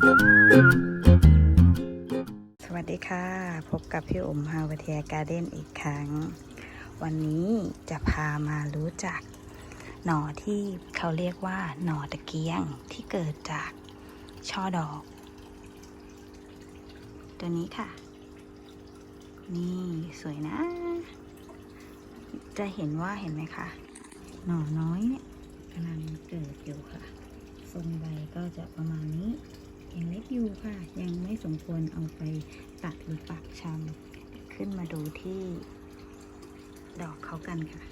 สวัสดีค่ะ พบกับพี่อมฮาวเทียการ์เด้นอีกครั้ง วันนี้จะพามารู้จัก หน่อที่เขาเรียกว่า หน่อตะเกียงที่เกิดจากช่อดอก ตัวนี้ค่ะ นี่สวยนะ จะเห็นว่าเห็นไหมคะ หน่อน้อยเนี่ยกำลังเกิดอยู่ค่ะ ทรงใบก็จะประมาณนี้ ยังเล็กอยู่ค่ะ ยังไม่สมควรเอาไปตัดหรือปักชำขึ้นมาดูที่ดอกเขากันค่ะ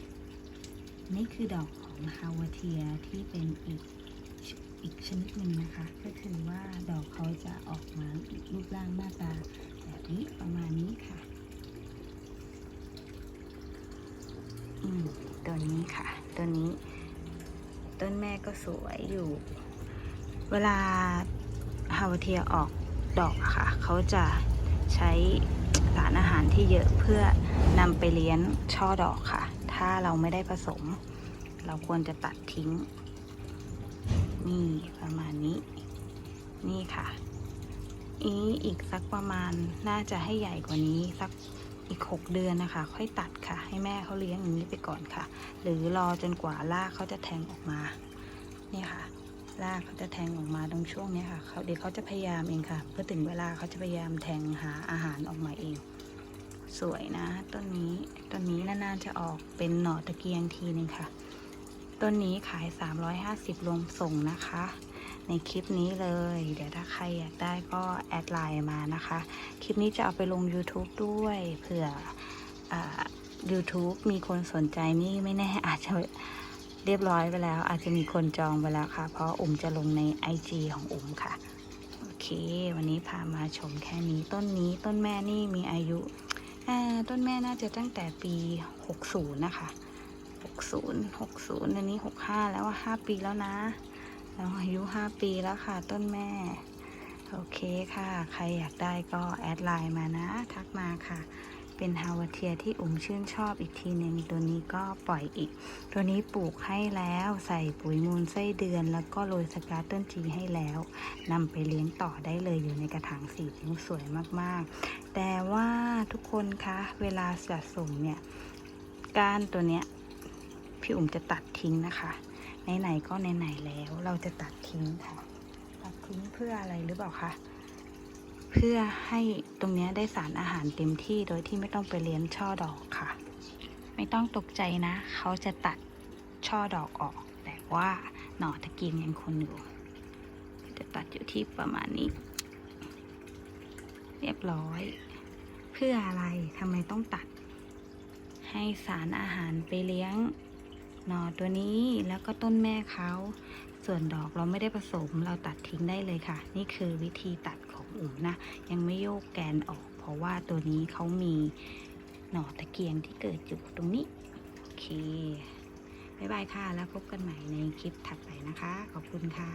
นี่คือดอกของฮาวาเทียที่เป็นอีกชอีกชนิดหนึ่งนะคะ ก็คือว่าดอกเขาจะออกมารูปร่างหน้าตาแบบนี้ประมาณนี้ค่ะอืมตัวนี้ค่ะ ตัวนี้ ต้นแม่ก็สวยอยู่ เวลา ฮาวเทียออกดอกค่ะ เขาจะใช้สารอาหารที่เยอะเพื่อนำไปเลี้ยงช่อดอกค่ะ ถ้าเราไม่ได้ผสม เราควรจะตัดทิ้ง นี่ประมาณนี้ นี่ค่ะ อีอีกสักประมาณน่าจะให้ใหญ่กว่านี้สักอีกหกเดือนนะคะ ค่อยตัดค่ะ ให้แม่เขาเลี้ยงอย่างนี้ไปก่อนค่ะ หรือรอจนกว่ารากเขาจะแทงออกมานี่ค่ะ รากเขาจะแทงออกมาตรงช่วงนี้ค่ะเขาเดี๋ยวเขาจะพยายามเองค่ะ เพื่อถึงเวลาเขาจะพยายามแทงหาอาหารออกมาเอง สวยนะต้นนี้ต้นนี้นานๆจะออกเป็นหน่อตะเกียงทีนึงค่ะต้นนี้ขาย 350 รวมส่งนะคะ ในคลิปนี้เลย เดี๋ยวถ้าใครอยากได้ก็แอดไลน์มานะคะ คลิปนี้จะเอาไปลง YouTube ด้วยเผื่ออ YouTube มีคนสนใจนี่ไม่แน่อาจจะ เรียบร้อยไปแล้ว อาจจะมีคนจองไปแล้วค่ะ เพราะอุ๋มจะลงใน IG ของอุ๋มค่ะ โอเค วันนี้พามาชมแค่นี้ต้นนี้ต้นแม่นี่มีอายุต้นแม่น่าจะตั้งแต่ปี 60 นะคะ 60 60อันนี้ 65 แล้วว่า 5 ปีแล้วนะเราอายุ 5 ปีแล้วค่ะ ต้นแม่ โอเคค่ะ ใครอยากได้ก็แอดไลน์มานะ ทักมาค่ะ เป็นฮาวาเทียที่อุ่มชื่นชอบอีกทีหนึ่งตัวนี้ก็ปล่อยอีก ตัวนี้ปลูกให้แล้วใส่ปุ๋ยมูลไส้เดือน แล้วก็โรยสกาต้นจีให้แล้วนำไปเลี้ยงต่อได้เลยอยู่ในกระถางสีนิ้วสวยมากๆ แต่ว่าทุกคนคะเวลาสะสมเนี่ยก้านตัวเนี้ยพี่อุ่มจะตัดทิ้งนะคะไหนๆก็ไหนๆแล้วเราจะตัดทิ้งค่ะ ตัดทิ้งเพื่ออะไรหรือเปล่าคะ เพื่อให้ตรงนี้ได้สารอาหารเต็มที่โดยที่ไม่ต้องไปเลี้ยงช่อดอกค่ะ ไม่ต้องตกใจนะ เขาจะตัดช่อดอกออก แต่ว่าหน่อตะกียงยังคงอยู่จะตัดอยู่ที่ประมาณนี้ เรียบร้อย เพื่ออะไรทำไมต้องตัด ให้สารอาหารไปเลี้ยงหน่อตัวนี้แล้วก็ต้นแม่เขา ส่วนดอกเราไม่ได้ผสมเราตัดทิ้งได้เลยค่ะ นี่คือวิธีตัด ของอุ๋มนะ ยังไม่โยกแกนออก เพราะว่าตัวนี้เขามีหน่อตะเกียงที่เกิดอยู่ตรงนี้ โอเคบ๊ายบายค่ะ แล้วพบกันใหม่ในคลิปถัดไปนะคะ ขอบคุณค่ะ